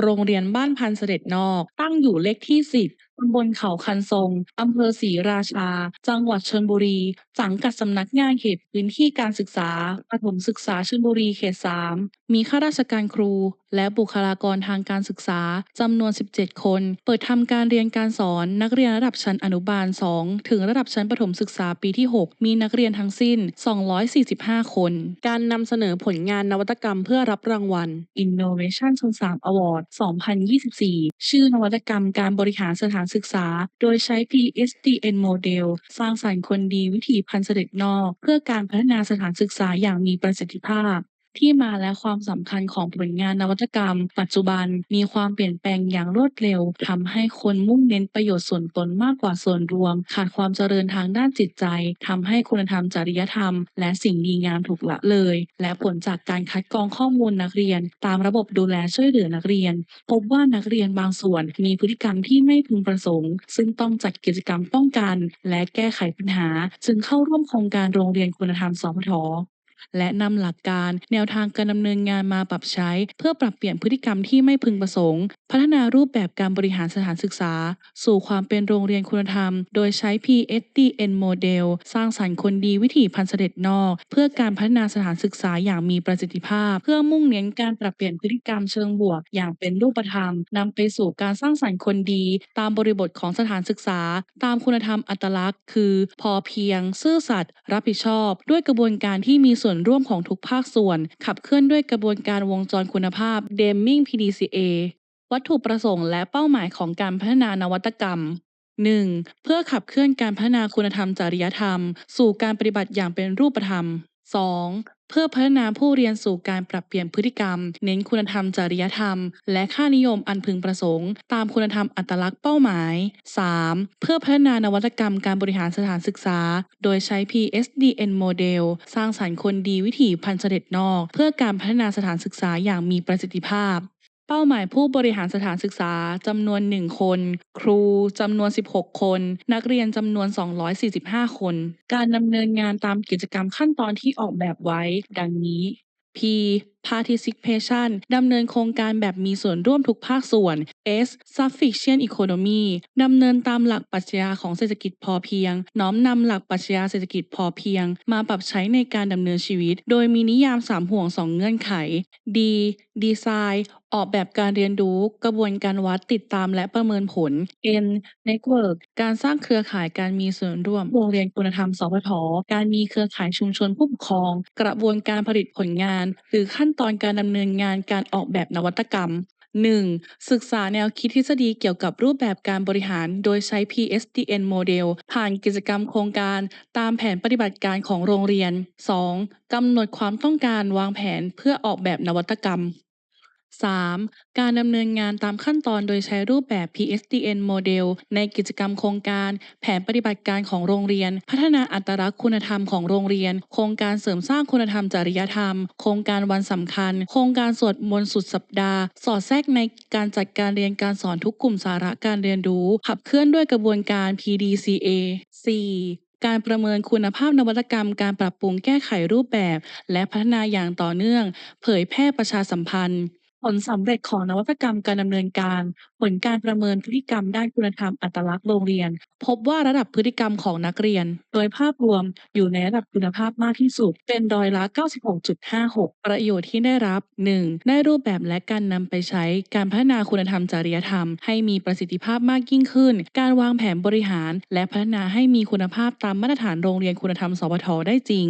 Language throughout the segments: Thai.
โรงเรียนบ้านพันเสด็จนอกตั้งอยู่เลขที่ 10ตำบลเขาคันทรง อำเภอศรีราชา จังหวัดชลบุรี สังกัดสำนักงานเขตพื้นที่การศึกษาประถมศึกษาชลบุรีเขต 3 มีข้าราชการครู และบุคลากรทางการศึกษาจำนวน 17 คน เปิดทำการเรียนการสอนนักเรียนระดับชั้นอนุบาล 2 ถึงระดับชั้นประถมศึกษาปีที่ 6 มีนักเรียนทั้งสิ้น 245 คน การนำเสนอผลงานนวัตกรรมเพื่อรับรางวัล Innovation ชนสาม Award 2024 ชื่อนวัตกรรมการบริหารสถานศึกษา โดยใช้ PSDN โมเดลสร้างสรรค์คนดีวิถีพันเสด็จนอก เพื่อการพัฒนาสถานศึกษาอย่างมีประสิทธิภาพ ที่มาและความสำคัญของผลงานนวัตกรรม ปัจจุบันมีความเปลี่ยนแปลงอย่างรวดเร็วทำให้คนมุ่งเน้นประโยชน์ส่วนตนมากกว่าส่วนรวม ขาดความเจริญทางด้านจิตใจทำให้คุณธรรมจริยธรรม และสิ่งดีงามถูกละเลย และผลจากการคัดกรองข้อมูลนักเรียน ตามระบบดูแลช่วยเหลือนักเรียน พบว่านักเรียนบางส่วนมีพฤติกรรมที่ไม่พึงประสงค์ ซึ่งต้องจัดกิจกรรมป้องกัน และแก้ไขปัญหา จึงเข้าร่วมโครงการโรงเรียนคุณธรรมสพท และนำหลักการแนวทางการดำเนินงานมาปรับใช้ เพื่อปรับเปลี่ยนพฤติกรรมที่ไม่พึงประสงค์ พัฒนารูปแบบการบริหารสถานศึกษา สู่ความเป็นโรงเรียนคุณธรรม โดยใช้ PSDN โมเดลสร้างสรรค์คนดีวิถีพันเสด็จนอก เพื่อการพัฒนาสถานศึกษาอย่างมีประสิทธิภาพ เพื่อมุ่งเน้นการปรับเปลี่ยนพฤติกรรมเชิงบวก อย่างเป็นรูปธรรมนำไปสู่การสร้างสรรค์คนดี ตามบริบทของสถานศึกษา ตามคุณธรรมอัตลักษณ์ คือ พอเพียง ซื่อสัตย์รับผิดชอบ ด้วยกระบวนการที่มีส่วนร่วมของทุกภาคส่วน ขับเคลื่อนด้วยกระบวนการวงจรคุณภาพ Deming PDCA วัตถุประสงค์และเป้าหมายของการพัฒนานวัตกรรม 1. เพื่อขับเคลื่อนการพัฒนาคุณธรรมจริยธรรม สู่การปฏิบัติอย่างเป็นรูปธรรม 2. เพื่อพัฒนาผู้เรียนสู่การปรับเปลี่ยนพฤติกรรม เน้นคุณธรรมจริยธรรม และค่านิยมอันพึงประสงค์ ตามคุณธรรมอัตลักษณ์เป้าหมาย 3. เพื่อพัฒนานวัตกรรมการบริหารสถานศึกษา โดยใช้ PSDN โมเดลสร้างสรรค์คนดีวิถีพันธสเสด็จนอก เพื่อการพัฒนาสถานศึกษาอย่างมีประสิทธิภาพ เป้าหมายผู้บริหารสถานศึกษาจำนวน 1 คน ครูจำนวน 16 คน นักเรียนจำนวน 245 คน การดำเนินงานตามกิจกรรมขั้นตอนที่ออกแบบไว้ ดังนี้ P participation ดำเนินโครงการแบบมีส่วนร่วมทุกภาคส่วน S sufficient economy ดำเนินตามหลักปรัชญาของเศรษฐกิจพอเพียง น้อมนำหลักปรัชญาเศรษฐกิจพอเพียง มาปรับใช้ในการดำเนินชีวิต โดยมีนิยาม 3 ห่วง 2 เงื่อนไข D design ออกแบบการเรียนรู้ กระบวนการวัดติดตามและประเมินผล N network การสร้างเครือข่ายการมีส่วนร่วม โรงเรียนคุณธรรมสพทการมีเครือข่ายชุมชนผู้ปกครอง กระบวนการผลิตผลงาน หรือขั้นตอนการดำเนินงานการออกแบบนวัตกรรม 1. ศึกษาแนวคิดทฤษฎีเกี่ยวกับรูปแบบการบริหาร โดยใช้ PSDN โมเดลผ่านกิจกรรมโครงการตามแผนปฏิบัติการของโรงเรียน 2. กำหนดความต้องการวางแผนเพื่อออกแบบนวัตกรรม 3. การดำเนินงานตามขั้นตอนโดยใช้รูปแบบ PSDN โมเดลในกิจกรรมโครงการ แผนปฏิบัติการของโรงเรียน พัฒนาอัตลักษณ์คุณธรรมของโรงเรียน โครงการเสริมสร้างคุณธรรมจริยธรรม โครงการวันสำคัญ โครงการสวดมนต์สุดสัปดาห์ สอดแทรกในการจัดการเรียนการสอนทุกกลุ่มสาระการเรียนรู้ ขับเคลื่อนด้วยกระบวนการ PDCA 4. การประเมินคุณภาพนวัตกรรม การปรับปรุงแก้ไขรูปแบบ และพัฒนาอย่างต่อเนื่อง เผยแพร่ประชาสัมพันธ์ ผลสำเร็จของนวัตกรรมการดำเนินการ ผลการประเมินพฤติกรรมด้านคุณธรรมอัตลักษณ์โรงเรียน พบว่าระดับพฤติกรรมของนักเรียน โดยภาพรวมอยู่ในระดับคุณภาพมากที่สุด เป็นร้อยละ 96.56 ประโยชน์ที่ได้รับ 1. ได้รูปแบบและการนำไปใช้การพัฒนาคุณธรรมจริยธรรม ให้มีประสิทธิภาพมากยิ่งขึ้น การวางแผนบริหาร และพัฒนาให้มีคุณภาพตามมาตรฐานโรงเรียนคุณธรรมสพทได้จริง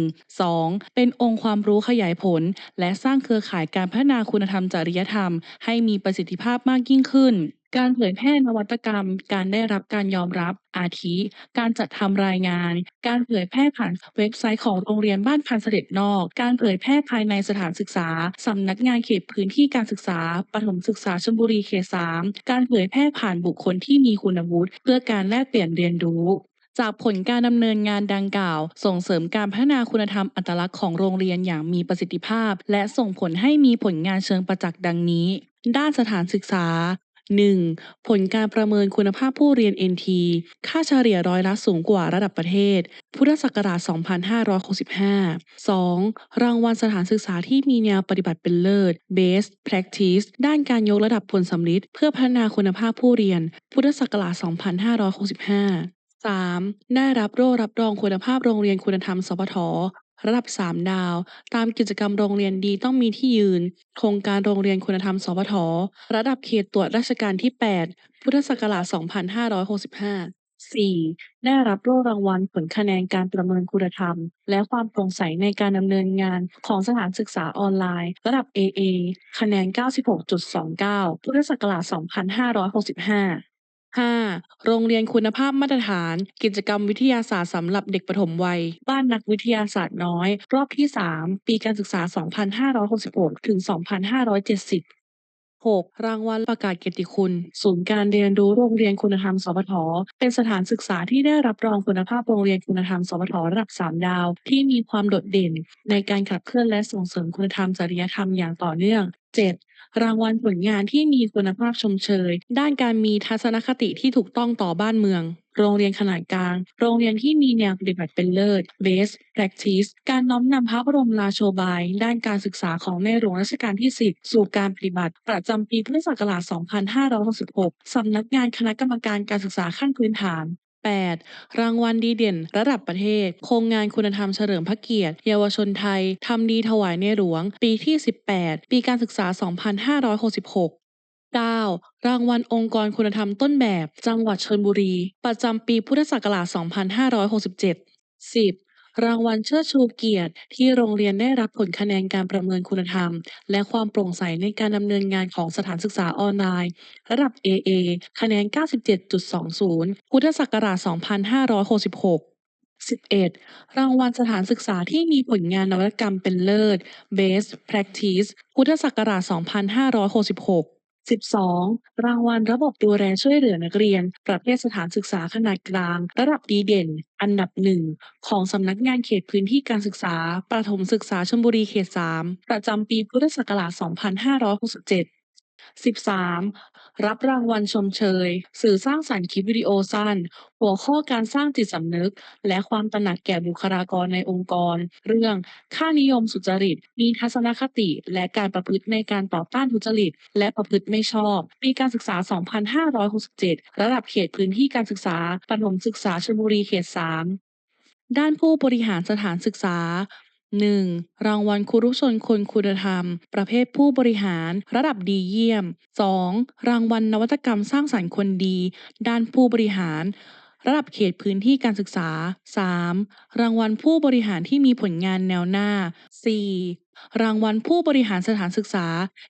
2. เป็นองค์ความรู้ขยายผล และสร้างเครือข่ายการพัฒนาคุณธรรมจริยธรรม ให้มีประสิทธิภาพมากยิ่งขึ้น การเผยแพร่นวัตกรรม การได้รับการยอมรับ อาทิ การจัดทำรายงาน การเผยแพร่ผ่านเว็บไซต์ของโรงเรียนบ้านพันเสด็จนอก การเผยแพร่ภายในสถานศึกษาสำนักงานเขตพื้นที่การศึกษาประถมศึกษาชลบุรีเขต3การเผยแพร่ผ่านบุคคลที่มีคุณวุฒิเพื่อการแลกเปลี่ยนเรียนรู้จากผลการดำเนินงานดังกล่าว ส่งเสริมการพัฒนาคุณธรรมอัตลักษณ์ของโรงเรียนอย่างมีประสิทธิภาพ และส่งผลให้มีผลงานเชิงประจักษ์ดังนี้ ด้านสถานศึกษา 1. ผลการประเมินคุณภาพผู้เรียน NT ค่าเฉลี่ยร้อยละสูงกว่าระดับประเทศ พุทธศักราช 2565 2. รางวัลสถานศึกษาที่มีแนวปฏิบัติเป็นเลิศ Best Practice ด้านการยกระดับผลสำลิดเพื่อพัฒนาคุณภาพผู้เรียน พุทธศักราช 2565 3. ได้รับโล่รับรองคุณภาพโรงเรียนคุณธรรมสพท ระดับ 3 ดาว ตามกิจกรรมโรงเรียนดีต้องมีที่ยืน โครงการโรงเรียนคุณธรรมสพทระดับเขตตรวจราชการที่ 8 พุทธศักราช 2565 4. ได้รับโล่รางวัลผลคะแนนการประเมินคุณธรรม และความโปร่งใสในการดำเนินงานของสถานศึกษาออนไลน์ ระดับ AA คะแนน 96.29 พุทธศักราช 2565 5. โรงเรียนคุณภาพมาตรฐาน กิจกรรมวิทยาศาสตร์สำหรับเด็กปฐมวัย บ้านนักวิทยาศาสตร์น้อย รอบที่ 3 ปีการศึกษา 2566 ถึง 2570 6. รางวัลประกาศเกียรติคุณ ศูนย์การเรียนรู้โรงเรียนคุณธรรม สพท เป็นสถานศึกษาที่ได้รับรองคุณภาพโรงเรียนคุณธรรม สพท ระดับ 3 ดาว ที่มีความโดดเด่น ในการขับเคลื่อนและส่งเสริมคุณธรรมจริยธรรมอย่างต่อเนื่อง 7. รางวัลผลงานที่มีคุณภาพชมเชย ด้านการมีทัศนคติที่ถูกต้องต่อบ้านเมือง โรงเรียนขนาดกลาง โรงเรียนที่มีแนวปฏิบัติเป็นเลิศ Best Practice การน้อมนำพระบรมราโชบาย ด้านการศึกษาของในหลวงรัชกาลที่ 10 สู่การปฏิบัติ ประจำปีพุทธศักราช 2566 สำนักงานคณะกรรมการการศึกษาขั้นพื้นฐาน 8. รางวัลดีเด่น ระดับประเทศ โครงงานคุณธรรมเฉลิมพระเกียรติ เยาวชนไทย ทำดีถวายในหลวง ปีที่ 18 ปีการศึกษา 2566 9. รางวัลองค์กรคุณธรรมต้นแบบ จังหวัดชลบุรี ประจำปีพุทธศักราช 2567 10. รางวัลเชิดชูเกียรติ ที่โรงเรียนได้รับผลคะแนนการประเมินคุณธรรม และความโปร่งใสในการดำเนินงานของสถานศึกษาออนไลน์ ระดับ AA คะแนน 97.20 พุทธศักราช 2566 11. รางวัลสถานศึกษาที่มีผลงานนวัตกรรมเป็นเลิศ Best Practice พุทธศักราช 2566 12. รางวัลระบบดูแลช่วยเหลือนักเรียน ประเภทสถานศึกษาขนาดกลาง ระดับดีเด่น อันดับหนึ่งของสำนักงานเขตพื้นที่การศึกษา ประถมศึกษาชลบุรีเขต 3 ประจำปีพุทธศักราช 2567 13. รับรางวัลชมเชย สื่อสร้างสรรค์คลิปวิดีโอสั้น หัวข้อการสร้างจิตสำนึก และความตระหนักแก่บุคลากรในองค์กร เรื่อง ค่านิยมสุจริต มีทัศนคติ และการประพฤติในการต่อต้านทุจริต และประพฤติไม่ชอบ ปีการศึกษา 2567 ระดับเขตพื้นที่การศึกษาประถมศึกษาชลบุรีเขต 3 ด้านผู้บริหารสถานศึกษา 1. รางวัลครูรุชนคนคุณธรรม ประเภทผู้บริหาร ระดับดีเยี่ยม 2. รางวัลนวัตกรรมสร้างสรรค์คนดี ด้านผู้บริหาร ระดับเขตพื้นที่การศึกษา 3. รางวัลผู้บริหารที่มีผลงานแนวหน้า 4. รางวัลผู้บริหารสถานศึกษา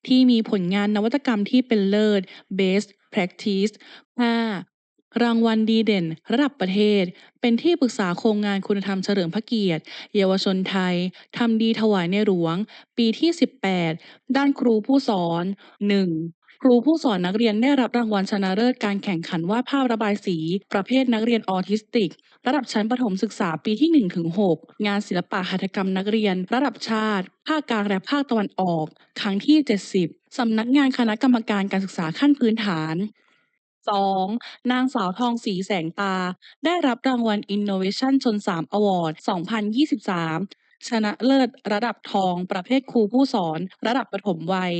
ที่มีผลงานนวัตกรรมที่เป็นเลิศ Best Practice 5. รางวัลดีเด่น ระดับประเทศ เป็นที่ปรึกษาโครงงานคุณธรรมเฉลิมพระเกียรติ เยาวชนไทย ทำดีถวายในหลวง ปีที่ 18 ด้านครูผู้สอน 1. ครูผู้สอนนักเรียนได้รับรางวัลชนะเลิศการแข่งขันวาดภาพระบายสี ประเภทนักเรียนออทิสติก ระดับชั้นประถมศึกษาปีที่ 1-6 งานศิลปะหัตถกรรมนักเรียน ระดับชาติ ภาคกลางและภาคตะวันออก ครั้งที่ 70สำนักงานคณะกรรมการการศึกษาขั้นพื้นฐาน 2. นางสาวทองศรีแสงตา ได้รับรางวัล Innovation ชนสาม Award 2023 ชนะเลิศระดับทองประเภทครูผู้สอน ระดับประถมวัย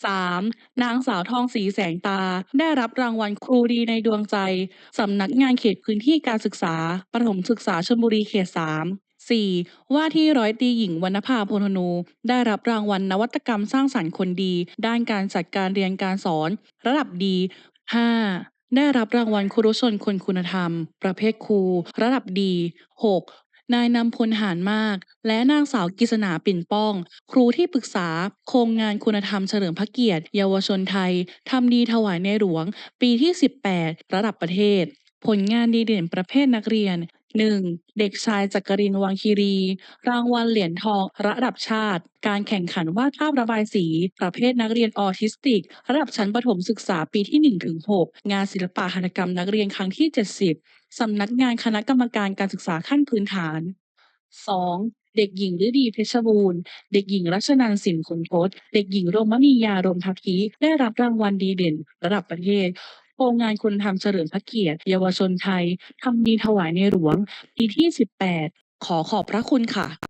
3. นางสาวทองศรีแสงตา ได้รับรางวัลครูดีในดวงใจ สำนักงานเขตพื้นที่การศึกษา ประถมศึกษาชลบุรีเขต 3 4. ว่าที่ร้อยตีหญิงวรรณภาพลธนู ได้รับรางวัลนวัตกรรมสร้างสรรค์คนดี ด้านการจัดการเรียนการสอน ระดับดี 5. ได้รับรางวัลครูรุชนคนคุณธรรม ประเภทครู ระดับดี 6. นายนำพลหารมาก และนางสาวกิษณาปิ่นป้อง ครูที่ปรึกษา โครงงานคุณธรรมเฉลิมพระเกียรติ เยาวชนไทย ทำดีถวายในหลวง ปีที่ 18 ระดับประเทศ ผลงานดีเด่นประเภทนักเรียน 1. เด็กชายจักรินทร์วังคีรี รางวัลเหรียญทองระดับชาติ การแข่งขันวาดภาพระบายสี ประเภทนักเรียนออทิสติก ระดับชั้นประถมศึกษาปีที่ 1-6 งานศิลปะหัตถกรรมนักเรียนครั้งที่ 70 สำนักงานคณะกรรมการการศึกษาขั้นพื้นฐาน 2. เด็กหญิงฤดีเพชรบูรณ์ เด็กหญิงรัชนันสินขุนทศเด็กหญิงโรมณียารมทัพพีได้รับรางวัลดีเด่น ระดับประเทศ โครงงานคุณธรรมเฉลิมพระเกียรติ เยาวชนไทยทำดีถวายในหลวง ปีที่ 18 ขอขอบพระคุณค่ะ